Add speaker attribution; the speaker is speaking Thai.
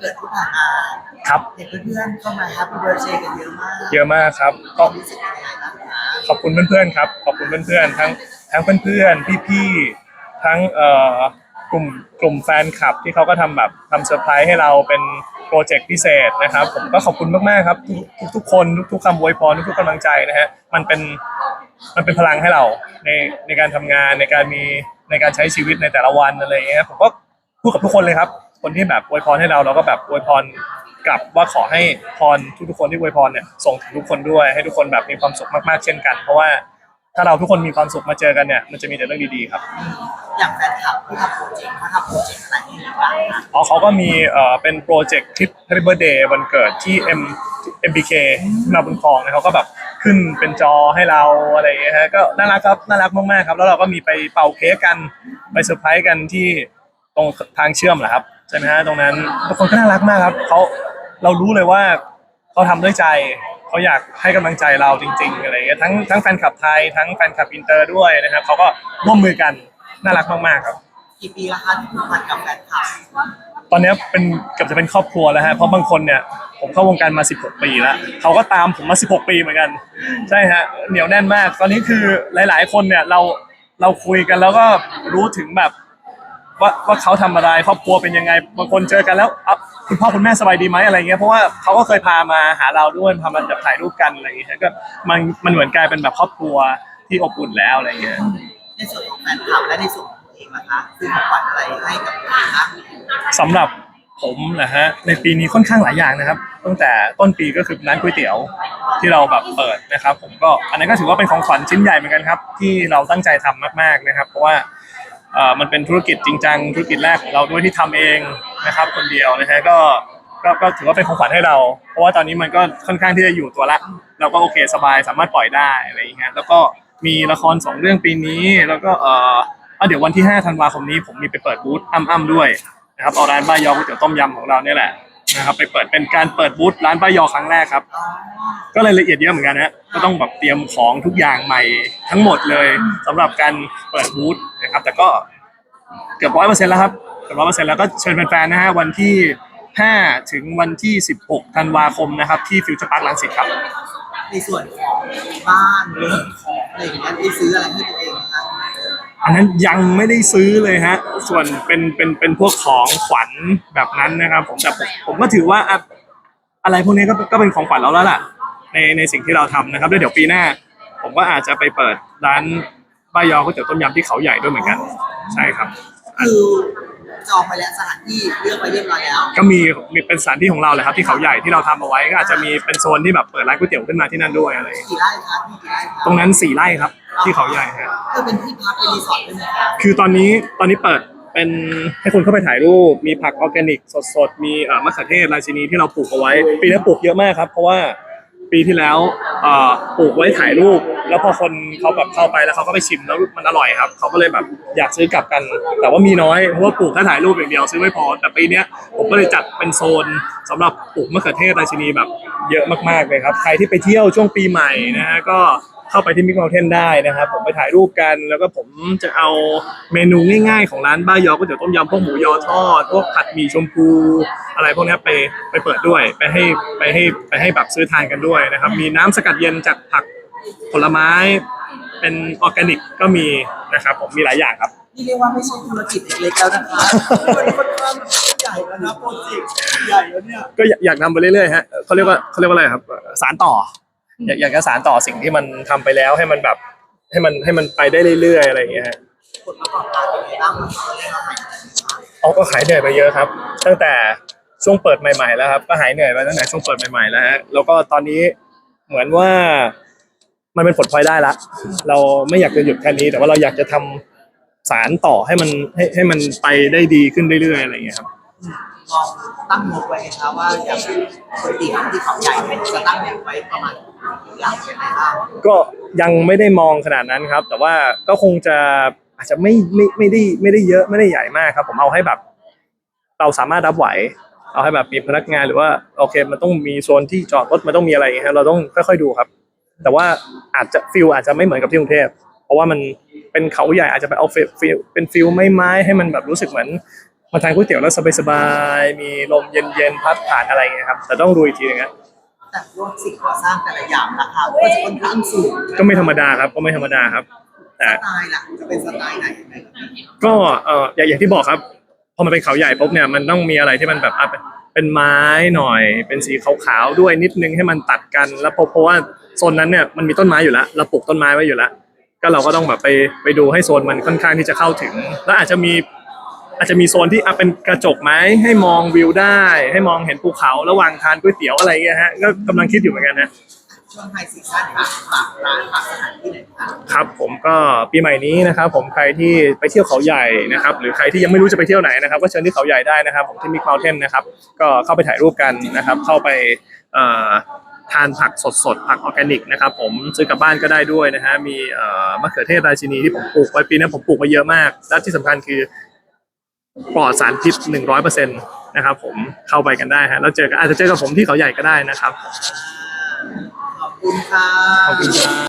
Speaker 1: เกิดที่ผ่านมา
Speaker 2: ครับ
Speaker 1: เห็นเพื่อนๆเข้ามาแฮปปี้เบิร์ดเดย์กันเยอะมาก
Speaker 2: เยอะมากครับก็
Speaker 1: รู้สึกยังไงบ้างคะ
Speaker 2: ขอบคุณเพื่อนๆครับ ขอบคุณเพื่อนๆทั้งทั้งเพื่อนๆพี่ๆทั้งเอ่อกลุ่มกลุ่มแฟนคลับที่เขาก็ทำแบบทำเซอร์ไพรส์ให้เราเป็นโปรเจกต์พิเศษนะครับ ผมก็ขอบคุณมากๆครับทุกทุกๆคนทุกๆคำอวยพรทุกๆกำลังใจนะฮะมันเป็นมันเป็นพลังให้เราในในการทำงานในการมีในการใช้ชีวิตในแต่ละวันอะไรอย่างเงี้ยผมก็พูดกับทุกคนเลยครับ คนที่แบบอวยพรให้เราเราก็แบบอวยพรกลับว่าขอให้พรทุกๆคนที่อวยพรเนี่ยส่งถึงทุกคนด้วยให้ทุกคนแบบมีความสุขมากๆเช่นกัน เพราะว่าถ้าเราทุกคนมีความสุขมาเจอกันเนี่ยมันจะมีแต่เรื่องดีๆครับ
Speaker 1: อย่างแฟนคลับที่ทำโปรเจกต์เขาทำโปรเจกต์อะไรให้บ้างคะ
Speaker 2: อ๋อเขาก็มีเอ่อเป็นโปรเจกต์คลิป Happy Birthday วันเกิดที่ M MBK มาบุญครองเนะเขาก็แบบขึ้นเป็นจอให้เราอะไรอย่างเงี้ยฮะก็น่ารักครับน่ารักมากๆครับ แล้วเราก็มีไปเป่าเค้กกันไปเซอร์ไพรส์กันที่ตรงทางเชื่อมแหละครับ ช่ไหมฮะตรงนั้นทุกคนก็น่ารักมากครับเขาเรารู้เลยว่าเขาทำด้วยใจเขาอยากให้กำลังใจเราจริง ๆ อะไรอย่างเงี้ยทั้งทั้งแฟนคลับไทยทั้งแฟนคลับอินเตอร์ด้วยนะครับเขาก็ร่วมมือกันน่ารักมากๆครับ
Speaker 1: กี่ปีแล้วคะที่ผูกพันกับแฟนคลับ
Speaker 2: ตอนเนี้ยเป็นเกือบจะเป็นครอบครัวแล้วฮะเพราะบางคนเนี่ยผมเข้าวงการมา 16 ปีแล้วเขาก็ตามผมมา 16 ปีเหมือนกัน ใช่ฮะเหนียวแน่นมาก ตอนนี้คือหลาย ๆ คนเนี่ยเราเราคุยกันแล้วก็รู้ถึงแบบ ว่าว่าเขาทำอะไรครอบครัวเป็นยังไงบางคนเจอกันแล้วอะคุณพ่อคุณแม่สบายดีไหมอะไรเงี้ยเพราะว่าเขาก็เคยพามาหาเราด้วยพามาแบบถ่ายรูปกันอะไรเงี้ยก็มันมันเหมือนกลายเป็นแบบครอบครัวที่อบอุ่นแล้วอะไรเงี้ย
Speaker 1: ในส่วนของแฟนคลับและในส่วนของตัวเองนะคะคือของขวัญอะไรให้กับตัวเองบ้าง
Speaker 2: สำหรับผมนะฮะในปีนี้ค่อนข้างหลายอย่างนะครับ ตั้งแต่ต้นปีก็คือร้านก๋วยเตี๋ยวที่เราแบบเปิดนะครับ ผมก็อันนั้นก็ถือว่าเป็นของขวัญชิ้นใหญ่เหมือนกันครับ ที่เราตั้งใจทำมากๆนะครับ เพราะว่าเอ่อ มันเป็นธุรกิจจริงจังธุรกิจแรกของเราด้วยที่ทำเองนะครับ คนเดียวนะฮะก็ก็ก็ถือว่าเป็นของขวัญให้เรา เพราะว่าตอนนี้มันก็ค่อนข้างที่จะอยู่ตัวละ เราก็โอเคสบายสามารถปล่อยได้อะไรอย่างเงี้ยแล้วก็มีละครสองเรื่องปีนี้ แล้วก็เอ่อเดี๋ยววันที่5ธันวาคมนี้ผมมีไปเปิดบูธอ้ำๆด้วยนะครับเอาร้านบ้ายอก๋วยเตี๋ยวต้มยำของเราเนี่ยแหละ นะครับไปเปิดเป็นการเปิดบูธร้านบ้ายอครั้งแรกครับ ก็รายละเอียดเยอะเหมือนกันนะก็ต้องแบบเตรียมของทุกอย่างใหม่ทั้งหมดเลยสำหรับการเปิดบูธนะครับ แต่ก็เกือบร้อยเปอร์เซ็นต์แล้วครับเกือบร้อยเปอร์เซ็นต์แล้วก็เชิญแฟนๆนะฮะวันที่ 5 ถึงวันที่ 16 ธันวาคมนะครับ ที่ฟิวเจอร์พาร์คลังสิตครับ
Speaker 1: ในส่วนของบ้านเรถของอะไรอย่างเงี้ยได้ซื้ออะไรให้ตัวเอง
Speaker 2: อันนั้นยังไม่ได้ซื้อเลยฮะ ส่วนเป็นเป็นเป็นพวกของขวัญแบบนั้นนะครับผมแต่ผมผมก็ถือว่าอะอะไรพวกนี้ก็ก็เป็นของขวัญเราแล้วล่ะ ในในสิ่งที่เราทำนะครับแล้วเดี๋ยวปีหน้า ผมก็อาจจะไปเปิดร้านบ้ายอก๋วยเตี๋ยวต้มยำที่เขาใหญ่ด้วยเหมือนกัน ใช่ครับ
Speaker 1: คือจองไปแล้วสถานที่เลือกไปเรียบร้อยแล้ว
Speaker 2: ก็มีมีเป็นสถานที่ของเราแหละครับที่เขาใหญ่ที่เราทำเอาไว้ก็อาจจะมีเป็นโซนที่แบบเปิดร้านก๋วยเตี๋ยวขึ้นมาที่นั่นด้วยอะไรอย่างเงี้ย
Speaker 1: กี่ไร่ครับมีกี่ไร่ครับ
Speaker 2: ตรงนั้นสี่ไร่ครับ ที่เขาใหญ่ฮะ
Speaker 1: คือเป็นที่พักเป็นรีสอร์ทด้วยไหมครับ
Speaker 2: คือตอนนี้ตอนนี้เปิดเป็นให้คนเข้าไปถ่ายรูป มีผักออร์แกนิกสดๆ มีเอ่อมะเขือเทศราชินีที่เราปลูกเอาไว้ ปีนี้ปลูกเยอะมากครับ เพราะว่าปีที่แล้วเอ่อปลูกไว้ถ่ายรูป แล้วพอคนเขาแบบเข้าไปแล้วเขาก็ไปชิมแล้วมันอร่อยครับเขาก็เลยแบบอยากซื้อกลับกัน แต่ว่ามีน้อยเพราะว่าปลูกแค่ถ่ายรูปอย่างเดียวซื้อไม่พอแต่ปีเนี้ยผมก็เลยจัดเป็นโซนสำหรับปลูกมะเขือเทศราชินีแบบเยอะมากๆเลยครับ ใครที่ไปเที่ยวช่วงปีใหม่นะฮะก็ เข้าไปที่มิกเมลเทนได้นะครับ ผมไปถ่ายรูปกันแล้วก็ผมจะเอาเมนูง่ายๆ ของร้านบ้ายอก๋วยเตี๋ยวต้มยำพวกหมูยอทอดพวกผัดหมี่ชมพูอะไรพวกเนี้ยไปไปเปิดด้วยไปให้ไปให้ไปให้แบบซื้อทานกันด้วยนะครับ มีน้ำสกัดเย็นจากผักผลไม้เป็นออร์แกนิกก็มีนะครับผมมีหลายอย่างครับ
Speaker 1: นี่เรียกว่าไม่ใช่ธุรกิจเล็กๆแล้วนะคะมันค่อนข้างใหญ่แล้วนะโปรเจกต์ใหญ่แล้วเนี่ย
Speaker 2: ก็อยากอยากทำไปเรื่อยๆฮะเขาเรียกว่าเขาเรียกว่าอะไรครับสารต่อ อยากอยากจะสารต่อสิ่งที่มันทำไปแล้วให้มันแบบให้มันให้มันไปได้เรื่อยๆอะไรอย่างเงี้ยฮะ
Speaker 1: ผลประกอบการเป็นไงบ้างมันเรียกว่าไง
Speaker 2: เขาก็ขายเหนื่อยไปเยอะครับ ตั้งแต่ช่วงเปิดใหม่ๆแล้วครับ ก็หายเหนื่อยไปตั้งแต่ช่วงเปิดใหม่ๆแล้วฮะแล้วก็ตอนนี้เหมือนว่ามันเป็นผลพลอยได้ละเราไม่อยากจะหยุดแค่นี้ แต่ว่าเราอยากจะทำสารต่อให้มันให้ให้มันไปได้ดีขึ้นเรื่อยๆอะไรอย่างเงี้ยครับ
Speaker 1: ลองตั้งงบไว้นะครับว่าอย่างก๋วยเตี๋ยวที่เขาใหญ่เนี่ยจะตั้งงบไว้ประมาณหลั ก็ยังไม่
Speaker 2: ได้มองขนาดนั้นครับ แต่ว่าก็คงจะอาจจะไม่ไม่ไม่ได้ไม่ได้เยอะไม่ได้ใหญ่มากครับ ผมเอาให้แบบ เราสามารถรับไหว เอาให้แบบมีพนักงานหรือว่าโอเค มันต้องมีโซนที่จอดรถมันต้องมีอะไรอย่างเงี้ยเราต้องค่อยๆดูครับ แต่ว่าอาจจะฟิลอาจจะไม่เหมือนกับที่กรุงเทพเพราะว่ามันเป็นเขาใหญ่อาจจะไปเอาฟิลเป็นฟิลไม้ไม้ให้มันแบบรู้สึกเหมือนมาทานก๋วยเตี๋ยวแล้วสบายๆมีลมเย็นๆพัดผ่านอะไรอย่างเงี้ยครับแต่ต้องดูอีกทีนึงนะ
Speaker 1: แต่พวกสิ่งก่อสร้างแต่ละอย่างราคาก็จะค่อนข้างสูง
Speaker 2: ก็ไม่ธรรมดาครับก็ไม่ธรรมดาครับ แต่
Speaker 1: สไตล์ล่ะจะเป็นสไตล์ไหนยังไง
Speaker 2: ก็เอออย่างอย่างที่บอกครับพอมันเป็นเขาใหญ่ปุ๊บเนี่ยมันต้องมีอะไรที่มันแบบอะเป็นเป็นไม้หน่อย เป็นสีขาวๆด้วยนิดนึงให้มันตัดกันแล้วเพราะเพราะว่าโซนนั้นเนี่ยมันมีต้นไม้อยู่แล้วเราปลูกต้นไม้ไว้อยู่แล้ว ก็เราก็ต้องแบบไปไปดูให้โซนมันค่อนข้างที่จะเข้าถึง แล้วอาจจะมี อาจจะมีโซนที่อะเป็นกระจกไหมให้มองวิวได้ ให้มองเห็นภูเขาระหว่างทานก๋วยเตี๋ยวอะไรเงี้ยฮะก็กำลังคิดอยู่เหมือนกันนะ
Speaker 1: ช่วงไฮซีซั่นค่ะฝากร้านฝากสถานที่ไหนคะ
Speaker 2: ครับผมก็ปีใหม่นี้นะครับผมใครที่ไปเที่ยวเขาใหญ่นะครับหรือใครที่ยังไม่รู้จะไปเที่ยวไหนนะครับก็เชิญที่เขาใหญ่ได้นะครับผมที่มิกเมลเทนนะครับก็เข้าไปถ่ายรูปกันนะครับ เข้าไปเอ่อทานผักสดๆ ผักออร์แกนิกนะครับผมซื้อกลับบ้านก็ได้ด้วยนะฮะมีเอ่อมะเขือเทศราชินีที่ผมปลูกไว้ปีนี้ผมปลูกไว้เยอะมาก และที่สำคัญคือ ปลอดสารพิษหนึ่งร้อยเปอร์เซ็นต์นะครับ ผมเข้าไปกันได้ฮะแล้วเจอกันอาจจะเจอกับผมที่เขาใหญ่ก็ได้นะครับ
Speaker 1: ขอบคุณค่ะ
Speaker 2: ขอบคุณครับ